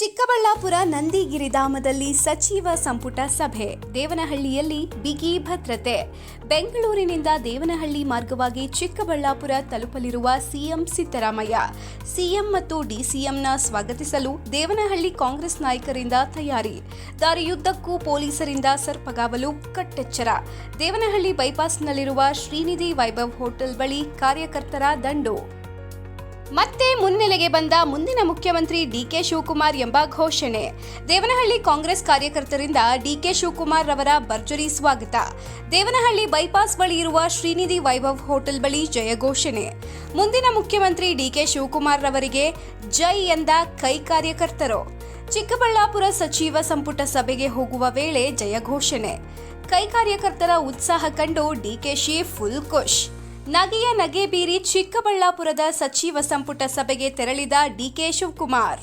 ಚಿಕ್ಕಬಳ್ಳಾಪುರ ನಂದಿಗಿರಿಧಾಮದಲ್ಲಿ ಸಚಿವ ಸಂಪುಟ ಸಭೆ. ದೇವನಹಳ್ಳಿಯಲ್ಲಿ ಬಿಗಿ ಭದ್ರತೆ. ಬೆಂಗಳೂರಿನಿಂದ ದೇವನಹಳ್ಳಿ ಮಾರ್ಗವಾಗಿ ಚಿಕ್ಕಬಳ್ಳಾಪುರ ತಲುಪಲಿರುವ ಸಿಎಂ ಸಿದ್ದರಾಮಯ್ಯ. ಸಿಎಂ ಮತ್ತು ಡಿಸಿಎಂನ ಸ್ವಾಗತಿಸಲು ದೇವನಹಳ್ಳಿ ಕಾಂಗ್ರೆಸ್ ನಾಯಕರಿಂದ ತಯಾರಿ. ದಾರಿಯುದ್ದಕ್ಕೂ ಪೊಲೀಸರಿಂದ ಸರ್ಪಗಾವಲು ಕಟ್ಟೆಚ್ಚರ. ದೇವನಹಳ್ಳಿ ಬೈಪಾಸ್ನಲ್ಲಿರುವ ಶ್ರೀನಿಧಿ ವೈಭವ್ ಹೋಟೆಲ್ ಬಳಿ ಕಾರ್ಯಕರ್ತರ ದಂಡು. ಮತ್ತೆ ಮುನ್ನೆಲೆಗೆ ಬಂದ ಮುಂದಿನ ಮುಖ್ಯಮಂತ್ರಿ ಡಿಕೆ ಶಿವಕುಮಾರ್ ಎಂಬ ಘೋಷಣೆ. ದೇವನಹಳ್ಳಿ ಕಾಂಗ್ರೆಸ್ ಕಾರ್ಯಕರ್ತರಿಂದ ಡಿಕೆ ಶಿವಕುಮಾರ್ ರವರ ಭರ್ಜರಿ ಸ್ವಾಗತ. ದೇವನಹಳ್ಳಿ ಬೈಪಾಸ್ ಬಳಿ ಇರುವ ಶ್ರೀನಿಧಿ ವೈಭವ್ ಹೋಟೆಲ್ ಬಳಿ ಜಯ ಘೋಷಣೆ. ಮುಂದಿನ ಮುಖ್ಯಮಂತ್ರಿ ಡಿಕೆ ಶಿವಕುಮಾರ್ ರವರಿಗೆ ಜೈ ಎಂದ ಕೈ ಕಾರ್ಯಕರ್ತರು. ಚಿಕ್ಕಬಳ್ಳಾಪುರ ಸಚಿವ ಸಂಪುಟ ಸಭೆಗೆ ಹೋಗುವ ವೇಳೆ ಜಯ ಘೋಷಣೆ. ಕೈ ಕಾರ್ಯಕರ್ತರ ಉತ್ಸಾಹ ಕಂಡು ಡಿಕೆಶಿ ಫುಲ್ ಖುಷ್. ನಗೆಯ ನಗೆ ಬೀರಿ ಚಿಕ್ಕಬಳ್ಳಾಪುರದ ಸಚಿವ ಸಂಪುಟ ಸಭೆಗೆ ತೆರಳಿದ ಡಿಕೆ ಶಿವಕುಮಾರ್.